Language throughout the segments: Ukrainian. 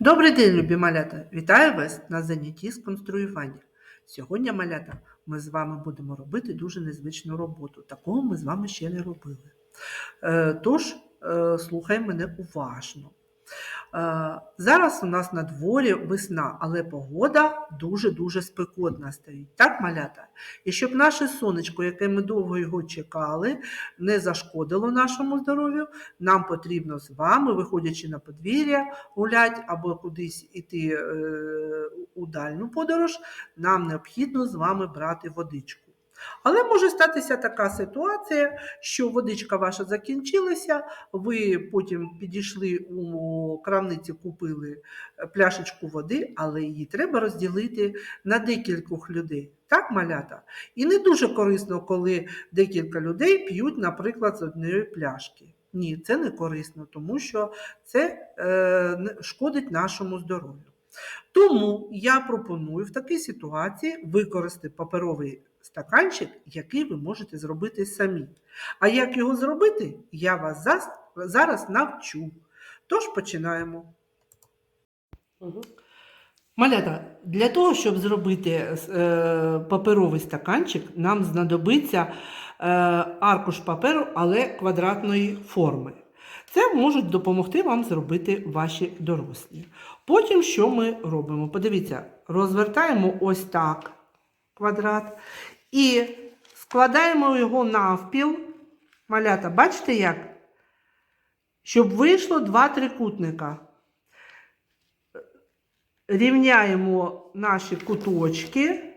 Добрий день, любі малята! Вітаю вас на занятті з конструювання. Сьогодні, малята, ми з вами будемо робити дуже незвичну роботу. Такого ми з вами ще не робили. Е, Тож, е, слухай мене уважно. Е, Зараз у нас на дворі весна, але погода дуже-дуже спекотна стоїть. Так, малята? І щоб наше сонечко, яке ми довго його чекали, не зашкодило нашому здоров'ю, нам потрібно з вами, виходячи на подвір'я, гулять або кудись іти е, у дальню подорож, нам необхідно з вами брати водичку. Але може статися така ситуація, що водичка ваша закінчилася, ви потім підійшли у крамниці, купили е, пляшечку води, але її треба розділити на декількох людей. Так, малята? І не дуже корисно, коли декілька людей п'ють, наприклад, з однієї пляшки. Ні, це не корисно, тому що це е, шкодить нашому здоров'ю. Тому я пропоную в такій ситуації використати паперовий стаканчик, який ви можете зробити самі. А як його зробити, я вас зараз навчу. Тож починаємо. Малята, для того, щоб зробити е, паперовий стаканчик, нам знадобиться е, аркуш паперу, але квадратної форми. Це можуть допомогти вам зробити ваші дорослі. Потім що ми робимо? Подивіться, розвертаємо ось так квадрат і складаємо його навпіл. Малята, бачите як? Щоб вийшло два трикутника рівняємо наші куточки.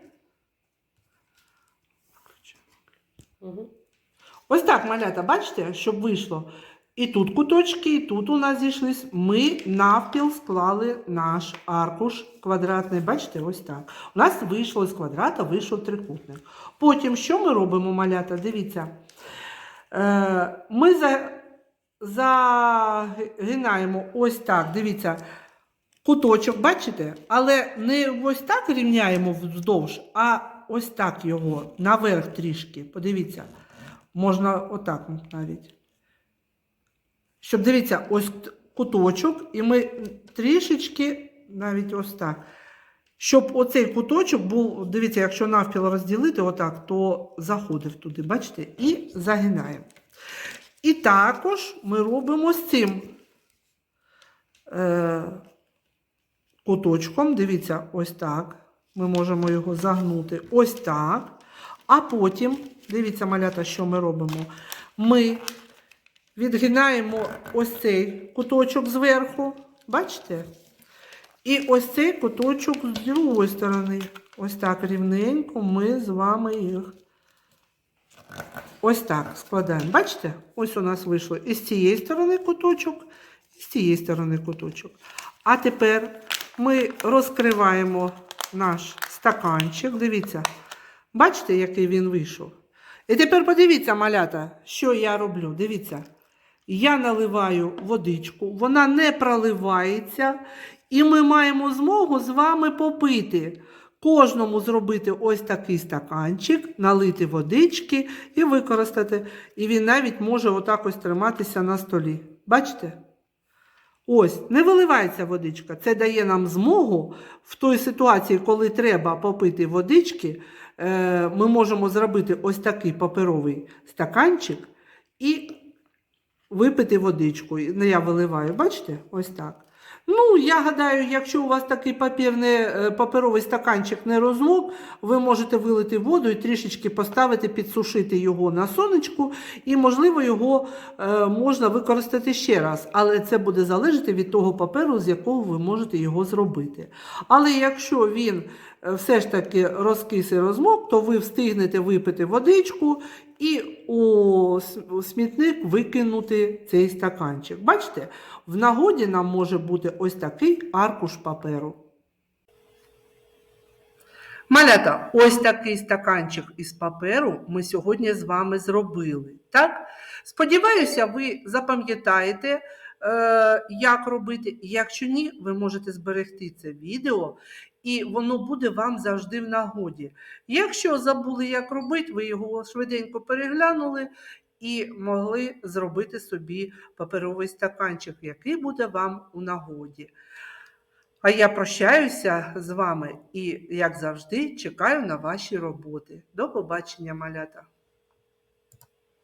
Ось так, малята, бачите, щоб вийшло. І тут куточки, і тут у нас зійшлись. Ми навпіл склали наш аркуш квадратний. Бачите, ось так. У нас вийшло з квадрата, вийшов трикутник. Потім, що ми робимо, малята? Дивіться. Е, Ми загинаємо ось так. Дивіться куточок, бачите? Але не ось так рівняємо вздовж, а ось так його наверх трішки. Подивіться, можна отак навіть. Щоб дивіться, ось куточок, і ми трішечки навіть ось так. Щоб оцей куточок був, дивіться, якщо навпіл розділити, отак, то заходив туди, бачите, і загинаємо. І також ми робимо з цим. Е, куточком, дивіться, ось так. Ми можемо його загнути ось так. А потім, дивіться, малята, що ми робимо. Ми відгинаємо ось цей куточок зверху. Бачите? І ось цей куточок з другої сторони. Ось так рівненько ми з вами їх. Ось так складаємо. Бачите? Ось у нас вийшло і з цієї сторони куточок, і з цієї сторони куточок. А тепер ми розкриваємо наш стаканчик. Дивіться, бачите, який він вийшов. І тепер подивіться, малята, що я роблю. Дивіться, я наливаю водичку, вона не проливається, і ми маємо змогу з вами попити. Кожному зробити ось такий стаканчик, налити водички і використати. І він навіть може отак ось триматися на столі. Бачите? Ось, не виливається водичка. Це дає нам змогу в той ситуації, коли треба попити водички, е, ми можемо зробити ось такий паперовий стаканчик і випити водичку. Я виливаю, бачите? Ось так. Ну, я гадаю, якщо у вас такий папірний, е, паперовий стаканчик не розмок, ви можете вилити воду і трішечки поставити, підсушити його на сонечку, і, можливо, його е, можна використати ще раз. Але це буде залежати від того паперу, з якого ви можете його зробити. Але якщо він е, все ж таки розкис і розмок, то ви встигнете випити водичку і у смітник викинути цей стаканчик. Бачите, в нагоді нам може бути ось такий аркуш паперу. Малята, ось такий стаканчик із паперу ми сьогодні з вами зробили. Так? Сподіваюся, ви запам'ятаєте, е, як робити. Якщо ні, ви можете зберегти це відео, і воно буде вам завжди в нагоді. Якщо забули, як робити, ви його швиденько переглянули і могли зробити собі паперовий стаканчик, який буде вам у нагоді. А я прощаюся з вами і, як завжди, чекаю на ваші роботи. До побачення, малята!